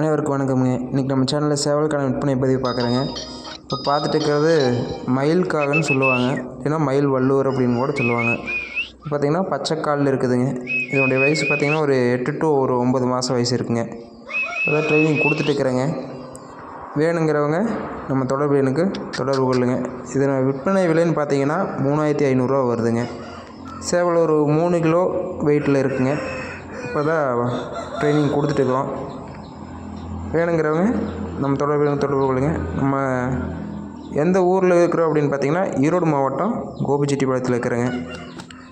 அனைவருக்கும் வணக்கமுங்க இன்றைக்கி நம்ம சேனலில் சேவலுக்கான விற்பனை பதிவு பார்க்குறேங்க. இப்போ பார்த்துட்டு இருக்கிறது மயில்காகன்னு சொல்லுவாங்க. இல்லைன்னா மயில் வள்ளுவர் அப்படின்னு கூட சொல்லுவாங்க. பார்த்திங்கன்னா பச்சைக்காலில் இருக்குதுங்க. இதனுடைய வயசு பார்த்திங்கன்னா ஒரு எட்டு டு ஒரு ஒம்பது மாதம் வயசு இருக்குங்க. அதான் ட்ரைனிங் கொடுத்துட்ருக்குறேங்க வேணுங்கிறவங்க நம்ம தொடர்பு எனக்கு தொடர்பு கொள்ளுங்க. இதன் விற்பனை விலைன்னு பார்த்தீங்கன்னா மூணாயிரத்தி ஐநூறுரூவா வருதுங்க. சேவல் ஒரு மூணு கிலோ வெயிட்டில் இருக்குங்க. இப்போ தான் ட்ரைனிங் கொடுத்துட்ருக்குறோம் வேணுங்கிறவங்க நம்ம தொடர்பு தொடர்பு கொள்ளுங்க. நம்ம எந்த ஊரில் இருக்கிறோம் அப்படின்னு பார்த்தீங்கன்னா ஈரோடு மாவட்டம் கோபிச்செட்டிப்பாளையத்தில் இருக்கிறேங்க.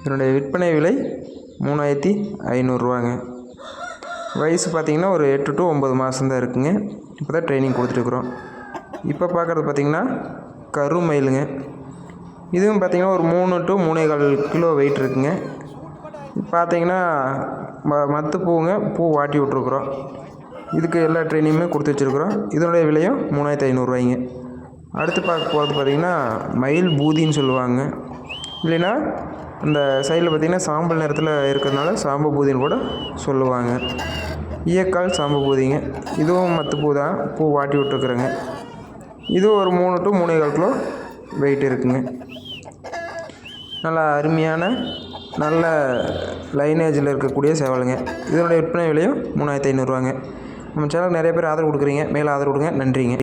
என்னுடைய விற்பனை விலை மூணாயிரத்தி ஐநூறுரூவாங்க வயசு பார்த்திங்கன்னா ஒரு எட்டு டு ஒம்பது மாதம்தான் இருக்குங்க. இப்போ தான் ட்ரைனிங் கொடுத்துட்ருக்குறோம் இப்போ பார்க்குறது பார்த்திங்கன்னா கருமயிலுங்க இதுவும் பார்த்தீங்கன்னா ஒரு மூணு டு மூணே கால் கிலோ வெயிட் இருக்குங்க. பார்த்தீங்கன்னா ம மத்து பூவுங்க பூ வாட்டி விட்ருக்குறோம் இதுக்கு எல்லா ட்ரைனிங்குமே கொடுத்து வச்சுருக்குறோம். இதனுடைய விலையும் மூணாயிரத்தி ஐநூறுரூவாய்ங்க அடுத்து பார்க்க போகிறது பார்த்தீங்கன்னா மயில் பூதின்னு சொல்லுவாங்க. இல்லைன்னா இந்த சைடில் பார்த்தீங்கன்னா சாம்பல் நிறத்தில் இருக்கிறதுனால சாம்பு பூதின்னு கூட சொல்லுவாங்க. ஈயக்கால் சாம்பு பூதிங்க. இதுவும் மத்து பூ தான். பூ வாட்டி விட்ருக்குறேங்க இதுவும் ஒரு மூணு டு மூணே கால் கிலோ வெயிட் இருக்குங்க. நல்லா அருமையான நல்ல லைனேஜில் இருக்கக்கூடிய சேவலுங்க. இதனுடைய விற்பனை விலையும் மூணாயிரத்தி ஐநூறுரூவாங்க நம்ம சேனலுக்கு நிறைய பேர் ஆதரவு கொடுக்குறீங்க. மேலே ஆதரவு கொடுங்க. நன்றிங்க.